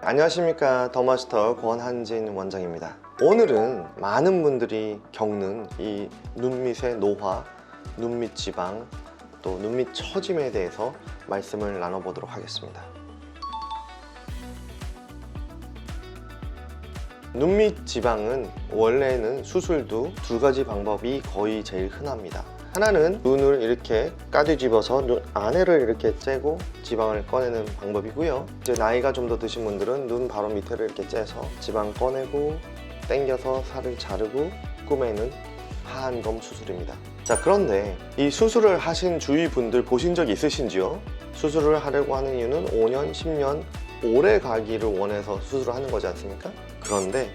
안녕하십니까. 더마스터 권한진 원장입니다. 오늘은 많은 분들이 겪는 이 눈밑의 노화, 눈밑 지방, 또 눈밑 처짐에 대해서 말씀을 나눠보도록 하겠습니다. 눈밑 지방은 원래는 수술도 두 가지 방법이 거의 제일 흔합니다. 하나는 눈을 이렇게 까뒤집어서 눈 안에를 이렇게 째고 지방을 꺼내는 방법이고요. 이제 나이가 좀 더 드신 분들은 눈 바로 밑에를 이렇게 째서 지방 꺼내고 당겨서 살을 자르고 꾸매는 하안검 수술입니다. 자, 그런데 이 수술을 하신 주위 분들 보신 적 있으신지요? 수술을 하려고 하는 이유는 5년, 10년 오래 가기를 원해서 수술을 하는 거지 않습니까? 그런데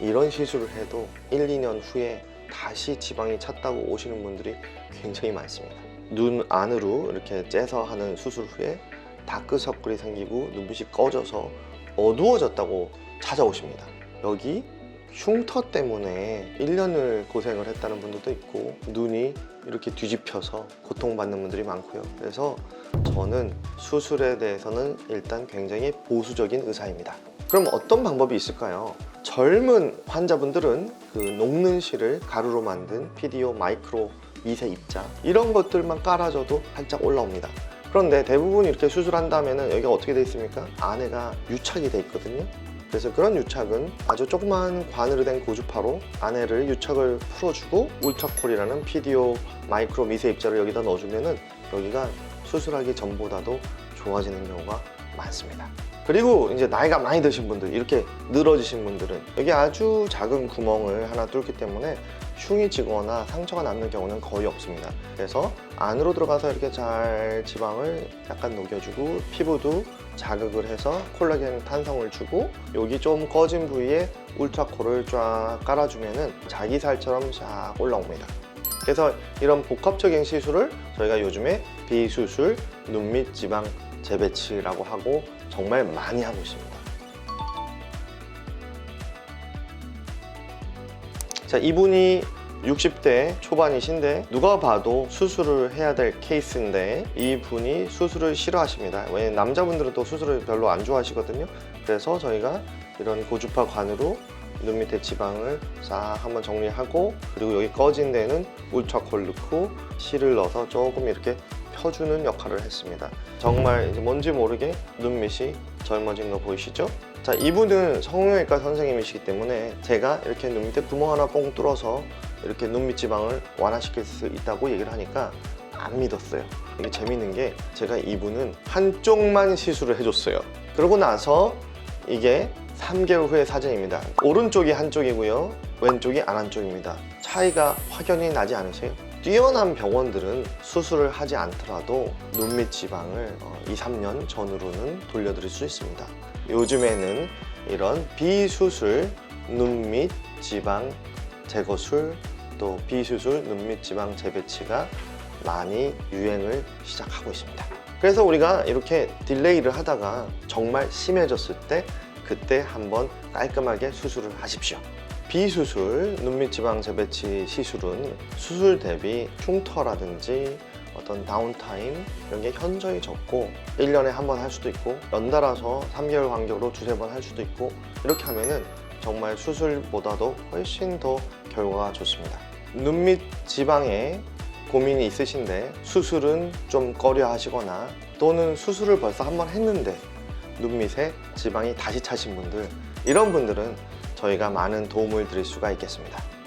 이런 시술을 해도 1, 2년 후에 다시 지방이 찼다고 오시는 분들이 굉장히 많습니다. 눈 안으로 이렇게 째서 하는 수술 후에 다크서클이 생기고 눈빛이 꺼져서 어두워졌다고 찾아오십니다. 여기 흉터 때문에 1년을 고생을 했다는 분들도 있고 눈이 이렇게 뒤집혀서 고통받는 분들이 많고요. 그래서 저는 수술에 대해서는 일단 굉장히 보수적인 의사입니다. 그럼 어떤 방법이 있을까요? 젊은 환자분들은 그 녹는 실을 가루로 만든 PDO 마이크로 미세 입자 이런 것들만 깔아줘도 살짝 올라옵니다. 그런데 대부분 이렇게 수술한 다음에는 여기가 어떻게 돼 있습니까? 안에가 유착이 돼 있거든요. 그래서 그런 유착은 아주 조그만 관으로 된 고주파로 안에를 유착을 풀어주고 울트라콜이라는 PDO 마이크로 미세 입자를 여기다 넣어주면은 여기가 수술하기 전보다도 좋아지는 경우가 많습니다. 그리고 이제 나이가 많이 드신 분들, 이렇게 늘어지신 분들은 여기 아주 작은 구멍을 하나 뚫기 때문에 흉이 지거나 상처가 남는 경우는 거의 없습니다. 그래서 안으로 들어가서 이렇게 잘 지방을 약간 녹여주고 피부도 자극을 해서 콜라겐 탄성을 주고 여기 좀 꺼진 부위에 울트라콜을 쫙 깔아주면은 자기 살처럼 쫙 올라옵니다. 그래서 이런 복합적인 시술을 저희가 요즘에 비수술 눈밑 지방 재배치라고 하고 정말 많이 하고 있습니다. 자, 이분이 60대 초반이신데 누가 봐도 수술을 해야 될 케이스인데 이분이 수술을 싫어하십니다. 왜냐면 남자분들은 또 수술을 별로 안 좋아하시거든요. 그래서 저희가 이런 고주파 관으로 눈 밑에 지방을 싹 한번 정리하고 그리고 여기 꺼진 데는 울트라콜 넣고 실을 넣어서 조금 이렇게 펴주는 역할을 했습니다. 정말 이제 뭔지 모르게 눈밑이 젊어진 거 보이시죠? 자, 이분은 성형외과 선생님이시기 때문에 제가 이렇게 눈 밑에 구멍 하나 뽕 뚫어서 이렇게 눈밑 지방을 완화시킬 수 있다고 얘기를 하니까 안 믿었어요. 이게 재밌는 게 제가 이분은 한쪽만 시술을 해줬어요. 그러고 나서 이게 3개월 후의 사진입니다. 오른쪽이 한쪽이고요. 왼쪽이 안 한쪽입니다. 차이가 확연히 나지 않으세요? 뛰어난 병원들은 수술을 하지 않더라도 눈 밑 지방을 2, 3년 전으로는 돌려드릴 수 있습니다. 요즘에는 이런 비수술 눈 밑 지방 제거술 또 비수술 눈 밑 지방 재배치가 많이 유행을 시작하고 있습니다. 그래서 우리가 이렇게 딜레이를 하다가 정말 심해졌을 때 그때 한번 깔끔하게 수술을 하십시오. 비수술 눈밑 지방 재배치 시술은 수술 대비 흉터라든지 어떤 다운타임 이런 게 현저히 적고 1년에 한 번 할 수도 있고 연달아서 3개월 간격으로 두세 번 할 수도 있고 이렇게 하면은 정말 수술보다도 훨씬 더 결과가 좋습니다. 눈 밑 지방에 고민이 있으신데 수술은 좀 꺼려 하시거나 또는 수술을 벌써 한 번 했는데 눈 밑에 지방이 다시 차신 분들 이런 분들은 저희가 많은 도움을 드릴 수가 있겠습니다.